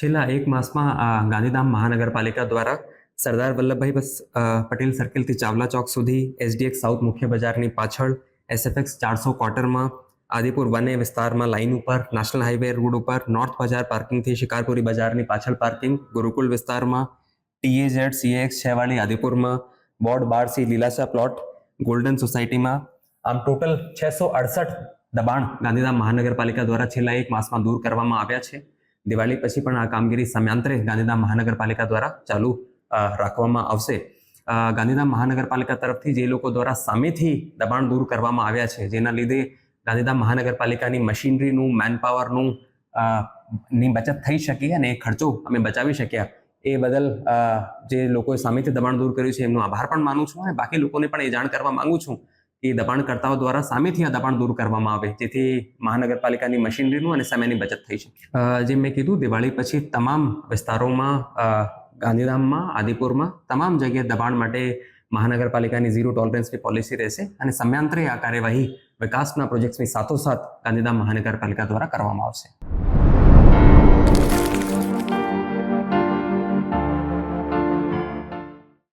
છેલ્લા એક માસમાં ગાંધીધામ મહાનગરપાલિકા દ્વારા સરદાર વલ્લભભાઈ બસ પટેલ સર્કલથી ચાવલા ચોક સુધી એસડીએક્સ સાઉથ મુખ્ય બજારની પાછળ એસએફએક્સ ચારસો ક્વાર્ટરમાં, આદિપુર વને વિસ્તારમાં લાઇન ઉપર, નેશનલ હાઈવે રોડ ઉપર, નોર્થ બજાર પાર્કિંગથી શિકારપુરી બજારની પાછળ પાર્કિંગ, ગુરુકુલ વિસ્તારમાં ટીએઝેડ સીએક્સ છેવાળી આદિપુરમાં, બોર્ડ, બાર સી પ્લોટ, ગોલ્ડન સોસાયટીમાં, આમ ટોટલ છસો અડસઠ દબાણ ગાંધીધામ મહાનગરપાલિકા દ્વારા છેલ્લા એક માસમાં દૂર કરવામાં આવ્યા છે. દિવાળી પછી પણ આ કામગીરી સમયાંતરે ગાંધીધામ મહાનગરપાલિકા દ્વારા ચાલુ રાખવામાં આવશે. ગાંધીધામ મહાનગરપાલિકા તરફથી જે લોકો દ્વારા સામેથી દબાણ દૂર કરવામાં આવ્યા છે, જેના લીધે ગાંધીધામ મહાનગરપાલિકાની મશીનરીનું મેનપાવરનું ની બચત થઈ શકી અને એ ખર્ચો અમે બચાવી શક્યા. એ બદલ જે લોકોએ સામેથી દબાણ દૂર કર્યું છે, એમનો આભાર પણ માનું છું અને બાકી લોકોને પણ એ જાણ કરવા માંગુ છું. કે દબાણકર્તાઓ દ્વારા સામેથી આ દબાણ દૂર કરવામાં આવે, જેથી મહાનગરપાલિકાની મશીનરીનું અને સમયની બચત થઈ છે જેમ મેં કીધું, દિવાળી પછી તમામ વિસ્તારોમાં ગાંધીધામમાં, આદિપુરમાં તમામ જગ્યાએ દબાણ માટે મહાનગરપાલિકાની ઝીરો ટોલરન્સની પોલિસી રહેશે અને સમયાંતરે આ કાર્યવાહી વિકાસના પ્રોજેક્ટ્સની સાથોસાથ ગાંધીધામ મહાનગરપાલિકા દ્વારા કરવામાં આવશે.